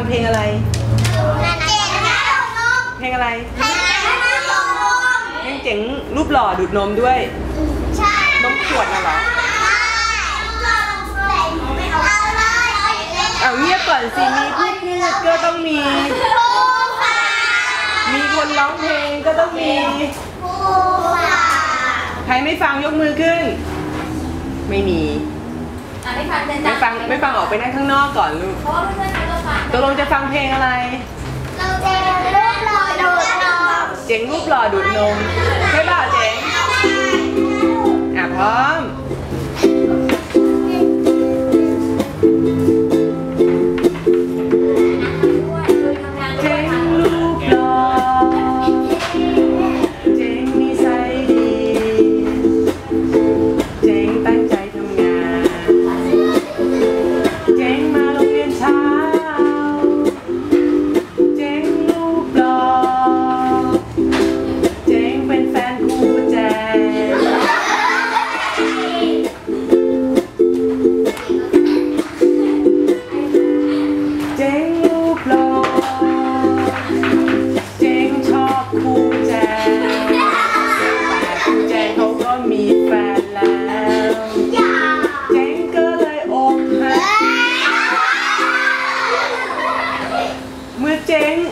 งเพลงอะไรเจ๋งนะนมเพลงอะไรให้นะนมเพลงเจ๋งรูปหล่อดูดนมด้วยใช่นมขวดน่ะเหรอเอาเลยเอาเงียบก่อนสิมีผู้พูดก็ต้องมีครูค่ะมีคนร้องเพลงก็ต้องมีครูค่ะใครไม่ฟังยกมือขึ้น ไม่มีอะไม่ฟังเจนไม่จ้ะฟังไม่ฟังออกไปนั่งข้างนอกก่อนลูก ตกลงจะฟังเพลงอะไร เราเจ๋งรูปหล่อดูดนมเจ๋งรูปหล่อดูดนมใช่เปล่าเจ๋งอะพร้อม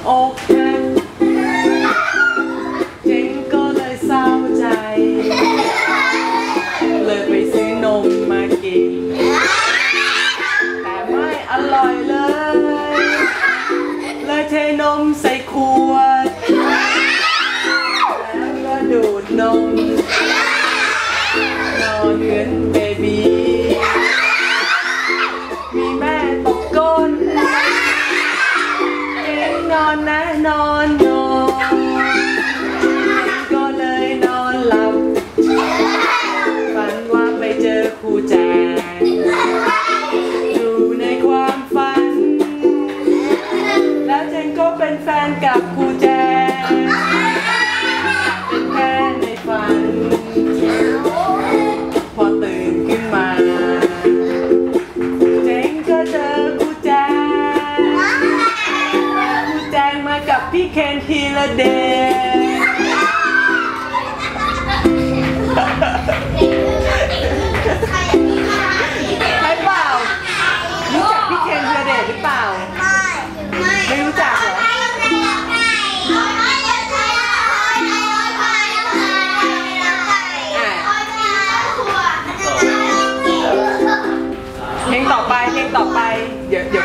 อกหักเจ๊งก็เลยเศร้าใจ เลยไปซื้อนมมากิน แต่ไม่อร่อยเลย เลยเทนมใส่ขวด แล้วก็ดูดนม นอนเหมือนเบบี ก็เป็นแฟนกับครูแจงเป็นแค่ในฝัน พอตื่นขึ้นมาเจงก็เจอครูแจงครูแจงมากับพี่เคนทีละเดช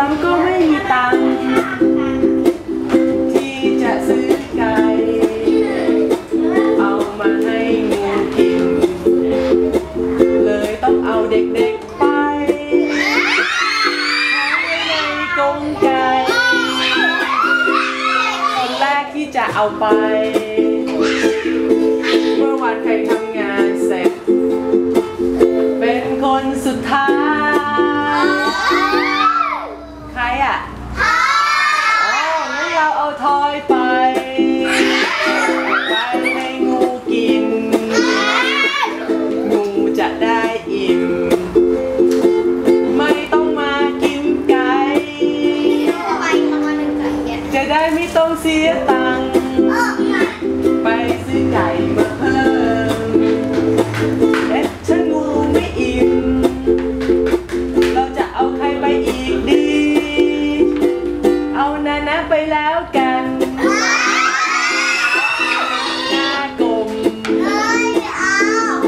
ปั๊มก็ไม่มีตังค์ที่จะซื้อไก่เอามาให้งูกิน เลยต้องเอาเด็กๆไปขังไว้ในกรงไก่คนแรกที่จะเอาไป ได้ไม่ต้องเสียตังค์ไปซื้อไก่มาเพิ่มเอ๊ะฉันงูไม่อิ่มเราจะเอาใครไปอีกดี เอานานะไปแล้วกันหน้ากลม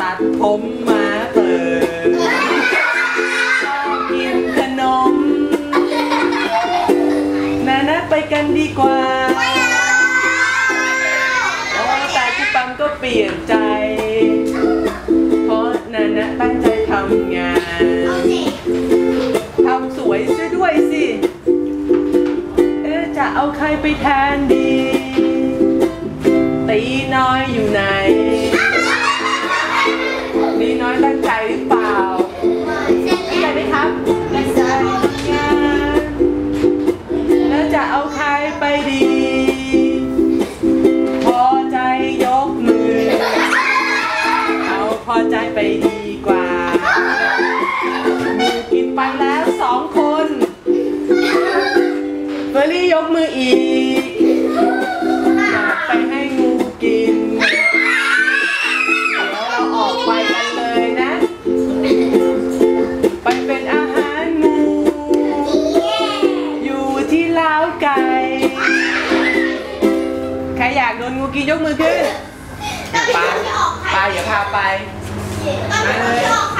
ตัดผมมาเปิด นานะไปกันดีกว่าโอเปลี่ยนใจ เพราะนานะตั้งใจทำงานเอาสิทำสวยซะด้วยสิ เอ๊จะเอาใครไปแทนดี ตีน้อยอยู่ไหนตีน้อยตั้งใจ ไปแล้วสองคนเฟอรี่ยกมืออีกอยากไปให้งูกิน เดี๋ยวเราออกไปกันเลยนะ ไปเป็นอาหารงู อยู่ที่ล้าวไก่ ใครอยากโดนงูกินยกมือขึ้นปาปอย่าพาไปม่ออกใคร